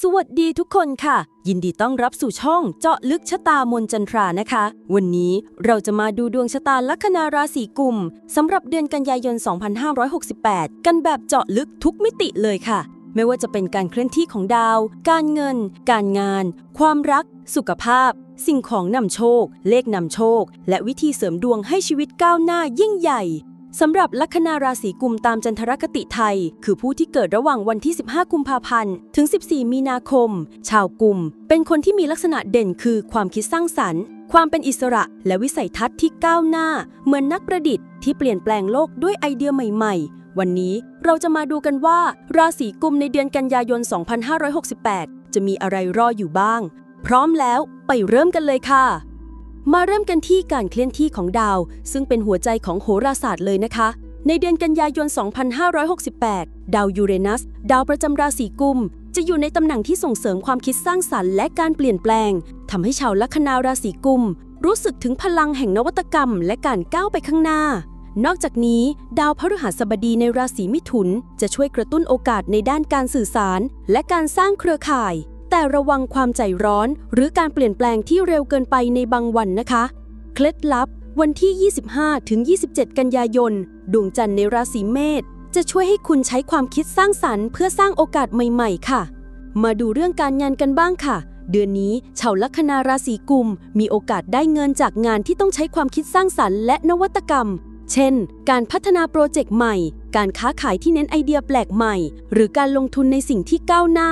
สวัสดีทุกคนค่ะ ยินดีต้อนรับสู่ช่องเจาะลึกชะตามนจันทรานะคะ วันนี้เราจะมาดูดวงชะตาลัคนาราศีกุมสำหรับเดือนกันยายน 2568 กันแบบเจาะลึกทุกมิติเลยค่ะ ไม่ว่าจะเป็นการเคลื่อนที่ของดาว การเงิน การงาน ความรัก สุขภาพ สิ่งของนำโชค เลขนำโชค และวิธีเสริมดวงให้ชีวิตก้าวหน้ายิ่งใหญ่ สำหรับลัคนาราศีกุมตามจันทรคติไทย คือผู้ที่เกิดระหว่างวันที่ 15 กุมภาพันธ์ ถึง 14 มีนาคม ชาวกุม เป็นคนที่มีลักษณะเด่นคือความคิดสร้างสรรค์ ความเป็นอิสระและวิสัยทัศน์ที่ก้าวหน้า เหมือนนักประดิษฐ์ที่เปลี่ยนแปลงโลกด้วยไอเดียใหม่ ๆ วันนี้เราจะมาดูกันว่า ราศีกุมในเดือนกันยายน 2568 จะมีอะไรรออยู่บ้าง พร้อมแล้วไปเริ่มกันเลยค่ะ มาเริ่มกันที่การเคลื่อนที่ของดาว ซึ่งเป็นหัวใจของโหราศาสตร์เลยนะคะ ในเดือนกันยายน 2568 ดาวยูเรนัส ดาวประจำราศีกุม จะอยู่ในตำแหน่งที่ส่งเสริมความคิดสร้างสรรค์และการเปลี่ยนแปลงทำให้ชาวลัคนาราศีกุม รู้สึกถึงพลังแห่งนวัตกรรม และการก้าวไปข้างหน้า นอกจากนี้ ดาวพฤหัสบดีในราศีมิถุน จะช่วยกระตุ้นโอกาสในด้านการสื่อสาร และการสร้างเครือข่าย แต่ระวังความใจร้อน หรือการเปลี่ยนแปลงที่เร็วเกินไปในบางวันนะคะ เคล็ดลับ วันที่ 25ถึง27 กันยายน ดวงจันทร์ในราศีเมษจะช่วยให้คุณใช้ความคิดสร้างสรรค์เพื่อสร้างโอกาสใหม่ ๆ ค่ะ มาดูเรื่องการงานกันบ้างค่ะ เดือนนี้ชาวลัคนาราศีกุม มีโอกาสได้เงินจากงานที่ต้องใช้ความคิดสร้างสรรค์และนวัตกรรม เช่น การพัฒนาโปรเจกต์ใหม่ การค้าขายที่เน้นไอเดียแปลกใหม่ หรือการลงทุนในสิ่งที่ก้าวหน้า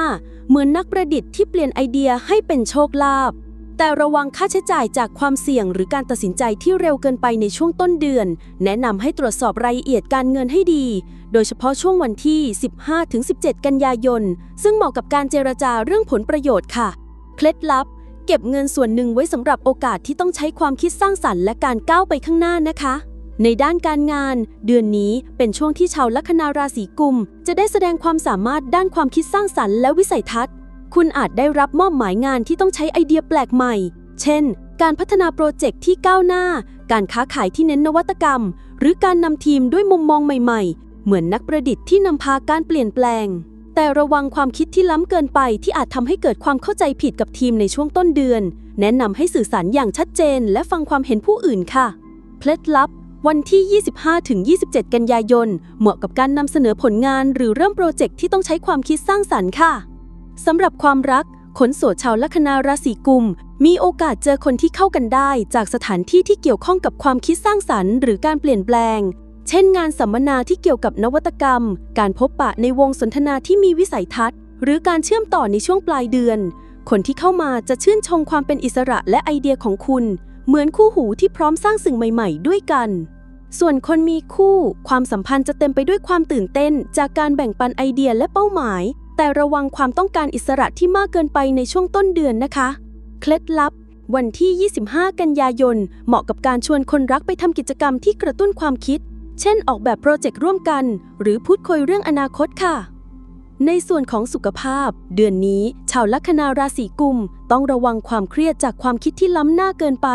เหมือนนักประดิษฐ์ที่เปลี่ยนไอเดียให้เป็นโชคลาภแต่ระวังค่าใช้จ่ายจากความเสี่ยงหรือการตัดสินใจที่เร็วเกินไปในช่วงต้นเดือน แนะนำให้ตรวจสอบรายละเอียดการเงินให้ดี โดยเฉพาะช่วงวันที่ 15-17 กันยายน ซึ่งเหมาะกับการเจรจาเรื่องผลประโยชน์ค่ะ เคล็ดลับ เก็บเงินส่วนหนึ่งไว้สำหรับโอกาสที่ต้องใช้ความคิดสร้างสรรค์และการก้าวไปข้างหน้านะคะ ในด้านการงาน เดือนนี้เป็นช่วงที่ชาวลัคนาราศีกุม จะได้แสดงความสามารถด้านความคิดสร้างสรรค์และวิสัยทัศน์ คุณอาจได้รับมอบหมายงานที่ต้องใช้ไอเดียแปลกใหม่ เช่น การพัฒนาโปรเจกต์ที่ก้าวหน้า การค้าขายที่เน้นนวัตกรรม หรือการนำทีมด้วยมุมมองใหม่ ๆ เหมือนนักประดิษฐ์ที่นำพาการเปลี่ยนแปลง แต่ระวังความคิดที่ล้ำเกินไปที่อาจทำให้เกิดความเข้าใจผิดกับทีมในช่วงต้นเดือน แนะนำให้สื่อสารอย่างชัดเจน และฟังความเห็นผู้อื่นค่ะ เคล็ดลับ วันที่ 25-27 กันยายน เหมาะกับการนำเสนอผลงานหรือเริ่มโปรเจกต์ที่ต้องใช้ความคิดสร้างสรรค์ค่ะสำหรับความรักคนโสดชาวลัคนาราศีกุม มีโอกาสเจอคนที่เข้ากันได้ จากสถานที่ที่เกี่ยวข้องกับความคิดสร้างสรรค์หรือการเปลี่ยนแปลง เช่น งานสัมมนาที่เกี่ยวกับนวัตกรรม การพบปะในวงสนทนาที่มีวิสัยทัศน์ หรือการเชื่อมต่อในช่วงปลายเดือน คนที่เข้ามาจะชื่นชมความเป็นอิสระและไอเดียของคุณ เหมือนคู่หูที่พร้อมสร้างสิ่งใหม่ ๆ ด้วยกัน ส่วนคนมีคู่ ความสัมพันธ์จะเต็มไปด้วยความตื่นเต้น จากการแบ่งปันไอเดียและเป้าหมาย แต่ระวังความต้องการอิสระที่มากเกินไปในช่วงต้นเดือนนะคะ เคล็ดลับ วันที่ 25 กันยายน เหมาะกับการชวนคนรักไปทำกิจกรรมที่กระตุ้นความคิด เช่น ออกแบบโปรเจกต์ร่วมกัน หรือพูดคุยเรื่องอนาคตค่ะ ในส่วนของสุขภาพ เดือนนี้ชาวลัคนาราศีกุม ต้องระวังความเครียดจากความคิดที่ล้ำหน้าเกินไป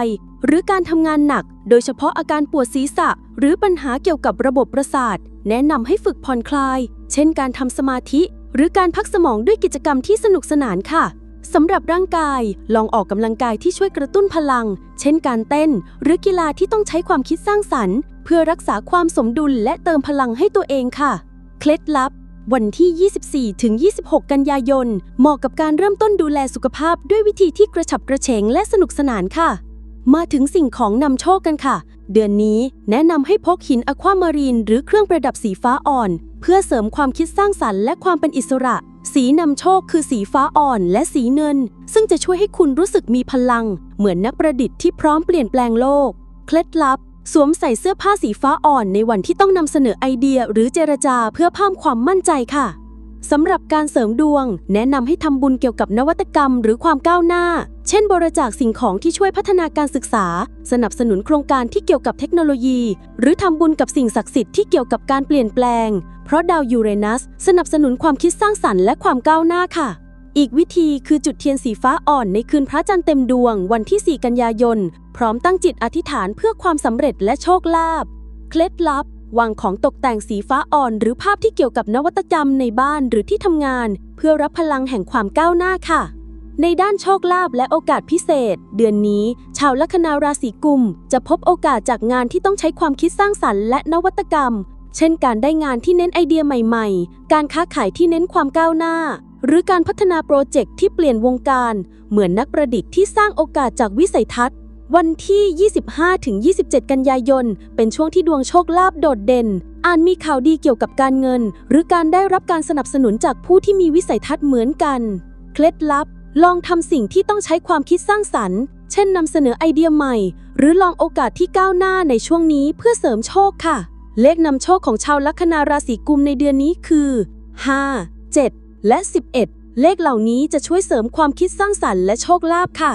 หรือการทำงานหนัก โดยเฉพาะอาการปวดศีรษะ หรือปัญหาเกี่ยวกับระบบประสาท แนะนำให้ฝึกผ่อนคลาย เช่นการทำสมาธิ หรือการพักสมองด้วยกิจกรรมที่สนุกสนานค่ะสำหรับร่างกายลองออกกำลังกายที่ช่วยกระตุ้นพลัง เช่นการเต้น หรือกีฬาที่ต้องใช้ความคิดสร้างสรรค์ เพื่อรักษาความสมดุลและเติมพลังให้ตัวเองค่ะ เคล็ดลับ วันที่ 24 ถึง 26 กันยายน เหมาะกับการเริ่มต้นดูแลสุขภาพด้วยวิธีที่กระฉับกระเฉงและสนุกสนานค่ะ มาถึงสิ่งของนำโชคกันค่ะ เดือนนี้แนะนำให้พกหินอะความารีน หรือเครื่องประดับสีฟ้าอ่อน เพื่อเสริมความคิดสร้างสรรค์และความเป็นอิสระ สีนำโชคคือสีฟ้าอ่อนและสีเงิน ซึ่งจะช่วยให้คุณรู้สึกมีพลัง เหมือนนักประดิษฐ์ที่พร้อมเปลี่ยนแปลงโลก เคล็ดลับ สวมใส่เสื้อผ้าสีฟ้าอ่อนในวันที่ต้องนำเสนอไอเดียหรือเจรจาเพื่อเพิ่มความมั่นใจค่ะสำหรับการเสริมดวง แนะนำให้ทำบุญเกี่ยวกับนวัตกรรมหรือความก้าวหน้า เช่น บริจาคสิ่งของที่ช่วยพัฒนาการศึกษา สนับสนุนโครงการที่เกี่ยวกับเทคโนโลยี หรือทำบุญกับสิ่งศักดิ์สิทธิ์ที่เกี่ยวกับการเปลี่ยนแปลง เพราะดาวยูเรนัสสนับสนุนความคิดสร้างสรรค์และความก้าวหน้าค่ะ อีกวิธีคือจุดเทียนสีฟ้าอ่อนในคืนพระจันทร์เต็มดวงวันที่ 4 กันยายน พร้อมตั้งจิตอธิษฐานเพื่อความสำเร็จและโชคลาภ เคล็ดลับ วางของตกแต่งสีฟ้าอ่อน หรือภาพที่เกี่ยวกับนวัตกรรมในบ้านหรือที่ทำงาน เพื่อรับพลังแห่งความก้าวหน้าค่ะ ในด้านโชคลาภและโอกาสพิเศษ เดือนนี้ ชาวลัคนาราศีกุม จะพบโอกาสจากงานที่ต้องใช้ความคิดสร้างสรรค์และนวัตกรรม เช่น การได้งานที่เน้นไอเดียใหม่ ๆ การค้าขายที่เน้นความก้าวหน้า หรือการพัฒนาโปรเจกต์ที่เปลี่ยนวงการ เหมือนนักประดิษฐ์ที่สร้างโอกาสจากวิสัยทัศน์ วันที่ 25-27 กันยายน เป็นช่วงที่ดวงโชคลาภโดดเด่น อาจมีข่าวดีเกี่ยวกับการเงิน หรือการได้รับการสนับสนุนจากผู้ที่มีวิสัยทัศน์เหมือนกัน เคล็ดลับ ลองทำสิ่งที่ต้องใช้ความคิดสร้างสรรค์ เช่นนำเสนอไอเดียใหม่ หรือลองโอกาสที่ก้าวหน้าในช่วงนี้เพื่อเสริมโชคค่ะ เลขนำโชคของชาวลัคนาราศีกุมในเดือนนี้คือ 5 7 และ 11 เลขเหล่านี้จะช่วยเสริมความคิดสร้างสรรค์และโชคลาภค่ะ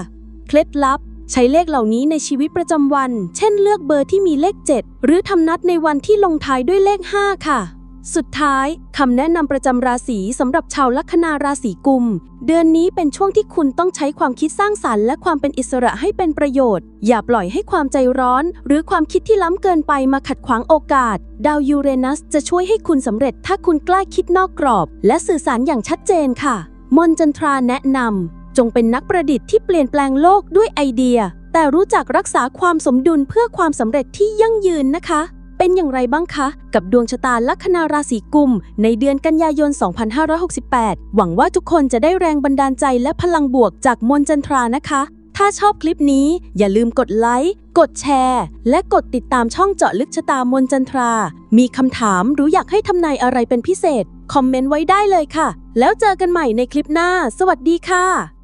เคล็ดลับ ใช้เลขเหล่านี้ในชีวิตประจำวัน เช่น เลือกเบอร์ที่มีเลข 7 หรือทำนัดในวันที่ลงท้ายด้วยเลข 5 ค่ะ สุดท้ายคำแนะนำประจำราศีสำหรับชาวลัคนาราศีกุม เดือนนี้เป็นช่วงที่คุณต้องใช้ความคิดสร้างสรรค์และความเป็นอิสระให้เป็นประโยชน์ อย่าปล่อยให้ความใจร้อน หรือความคิดที่ล้ำเกินไปมาขัดขวางโอกาส ดาวยูเรนัสจะช่วยให้คุณสำเร็จถ้าคุณกล้าคิดนอกกรอบ และสื่อสารอย่างชัดเจนค่ะ มนจันทราแนะนำจงเป็นนักประดิษฐ์ที่เปลี่ยนแปลงโลกด้วยไอเดีย แต่รู้จักรักษาความสมดุลเพื่อความสำเร็จที่ยั่งยืนนะคะ เป็นอย่างไรบ้างคะ กับดวงชะตาลัคนาราศีกุม ในเดือนกันยายน 2568 หวังว่าทุกคนจะได้แรงบันดาลใจและพลังบวกจากมนจันทรานะคะ ถ้าชอบคลิปนี้อย่าลืมกดไลค์กดแชร์ และกดติดตามช่องเจาะลึกชะตามนจันทรา มีคำถามหรืออยากให้ทำนายอะไรเป็นพิเศษ คอมเมนต์ไว้ได้เลยค่ะ แล้วเจอกันใหม่ในคลิปหน้า สวัสดีค่ะ